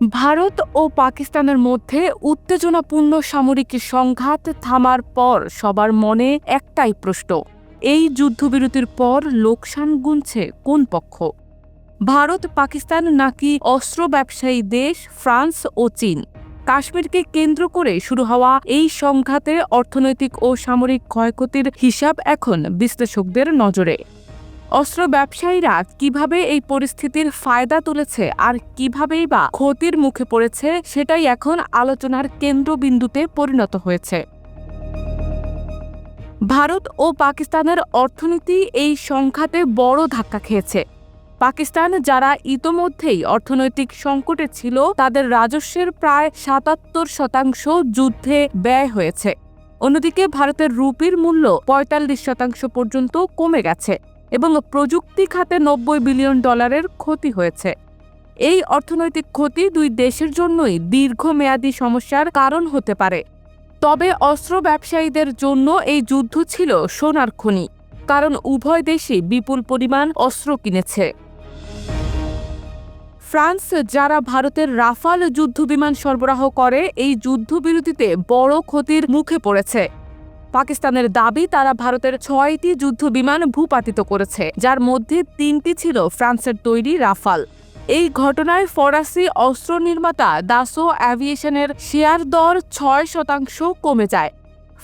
ভারত ও পাকিস্তানের মধ্যে উত্তেজনাপূর্ণ সামরিক সংঘাত থামার পর সবার মনে একটাই প্রশ্ন, এই যুদ্ধবিরতির পর লোকসান গুনছে কোন পক্ষ? ভারত, পাকিস্তান নাকি অস্ত্র ব্যবসায়ী দেশ ফ্রান্স ও চীন? কাশ্মীরকে কেন্দ্র করে শুরু হওয়া এই সংঘাতে অর্থনৈতিক ও সামরিক ক্ষয়ক্ষতির হিসাব এখন বিশ্লেষকদের নজরে। অস্ত্র ব্যবসায়ীরা কীভাবে এই পরিস্থিতির ফায়দা তুলেছে আর কিভাবেই বা ক্ষতির মুখে পড়েছে সেটাই এখন আলোচনার কেন্দ্রবিন্দুতে পরিণত হয়েছে। ভারত ও পাকিস্তানের অর্থনীতি এই সংঘাতে বড় ধাক্কা খেয়েছে। পাকিস্তান যারা ইতোমধ্যেই অর্থনৈতিক সংকটে ছিল, তাদের রাজস্বের প্রায় সাতাত্তর শতাংশ যুদ্ধে ব্যয় হয়েছে। অন্যদিকে ভারতের রুপির মূল্য পঁয়তাল্লিশ শতাংশ পর্যন্ত কমে গেছে। এবং প্রযুক্তি খাতে নব্বই বিলিয়ন ডলারের ক্ষতি হয়েছে। এই অর্থনৈতিক ক্ষতি দুই দেশের জন্যই দীর্ঘমেয়াদী সমস্যার কারণ হতে পারে। তবে অস্ত্র ব্যবসায়ীদের জন্য এই যুদ্ধ ছিল সোনার খনি, কারণ উভয় দেশই বিপুল পরিমাণ অস্ত্র কিনেছে। ফ্রান্স, যারা ভারতের রাফাল যুদ্ধবিমান সরবরাহ করে, এই যুদ্ধবিরতিতে বড় ক্ষতির মুখে পড়েছে। পাকিস্তানের দাবি, তারা ভারতের ছয়টি যুদ্ধ বিমান ভূপাতিত করেছে, যার মধ্যে তিনটি ছিল ফ্রান্সের তৈরি রাফাল। এই ঘটনায় ফরাসি অস্ত্র নির্মাতা দাসো অ্যাভিয়েশনের শেয়ার দর ছয় শতাংশ কমে যায়।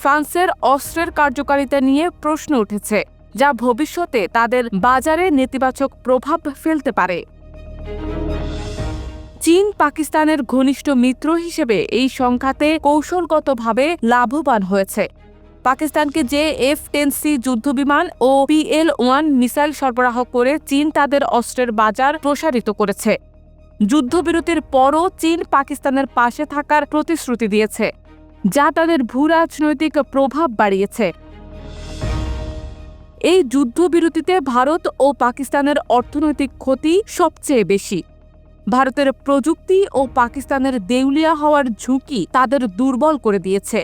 ফ্রান্সের অস্ত্রের কার্যকারিতা নিয়ে প্রশ্ন উঠেছে, যা ভবিষ্যতে তাদের বাজারে নেতিবাচক প্রভাব ফেলতে পারে। চীন পাকিস্তানের ঘনিষ্ঠ মিত্র হিসেবে এই সংখ্যাতে কৌশলগতভাবে লাভবান হয়েছে। পাকিস্তানকে যে এফ টেন সি যুদ্ধবিমান ও পিএল ওয়ান মিসাইল সরবরাহ করে চীন তাদের অস্ত্রের বাজার প্রসারিত করেছে। যুদ্ধবিরতির পরও চীন পাকিস্তানের পাশে থাকার প্রতিশ্রুতি দিয়েছে, যা তাদের ভূ রাজনৈতিক প্রভাব বাড়িয়েছে। এই যুদ্ধবিরতিতে ভারত ও পাকিস্তানের অর্থনৈতিক ক্ষতি সবচেয়ে বেশি। ভারতের প্রযুক্তি ও পাকিস্তানের দেউলিয়া হওয়ার ঝুঁকি তাদের দুর্বল করে দিয়েছে।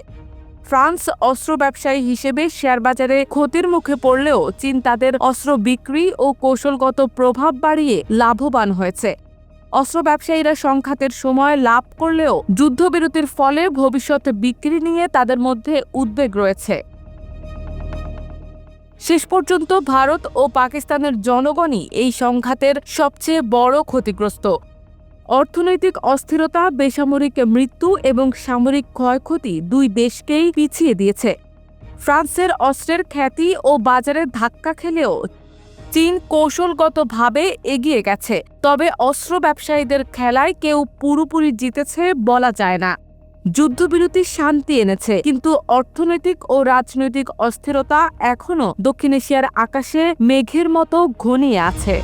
ফ্রান্স অস্ত্র ব্যবসায়ী হিসেবে শেয়ারবাজারে ক্ষতির মুখে পড়লেও চীন তাদের অস্ত্র বিক্রি ও কৌশলগত প্রভাব বাড়িয়ে লাভবান হয়েছে। অস্ত্র ব্যবসায়ীরা সংঘাতের সময় লাভ করলেও যুদ্ধবিরতির ফলে ভবিষ্যৎ বিক্রি নিয়ে তাদের মধ্যে উদ্বেগ রয়েছে। শেষ পর্যন্ত ভারত ও পাকিস্তানের জনগণই এই সংঘাতের সবচেয়ে বড় ক্ষতিগ্রস্ত। অর্থনৈতিক অস্থিরতা, বেসামরিক মৃত্যু এবং সামরিক ক্ষয়ক্ষতি দুই দেশকেই পিছিয়ে দিয়েছে। ফ্রান্সের অস্ত্রের খ্যাতি ও বাজারে ধাক্কা খেলেও চীন কৌশলগতভাবে এগিয়ে গেছে। তবে অস্ত্র ব্যবসায়ীদের খেলায় কেউ পুরোপুরি জিতেছে বলা যায় না। যুদ্ধবিরতি শান্তি এনেছে, কিন্তু অর্থনৈতিক ও রাজনৈতিক অস্থিরতা এখনও দক্ষিণ এশিয়ার আকাশে মেঘের মতো ঘনিয়ে আছে।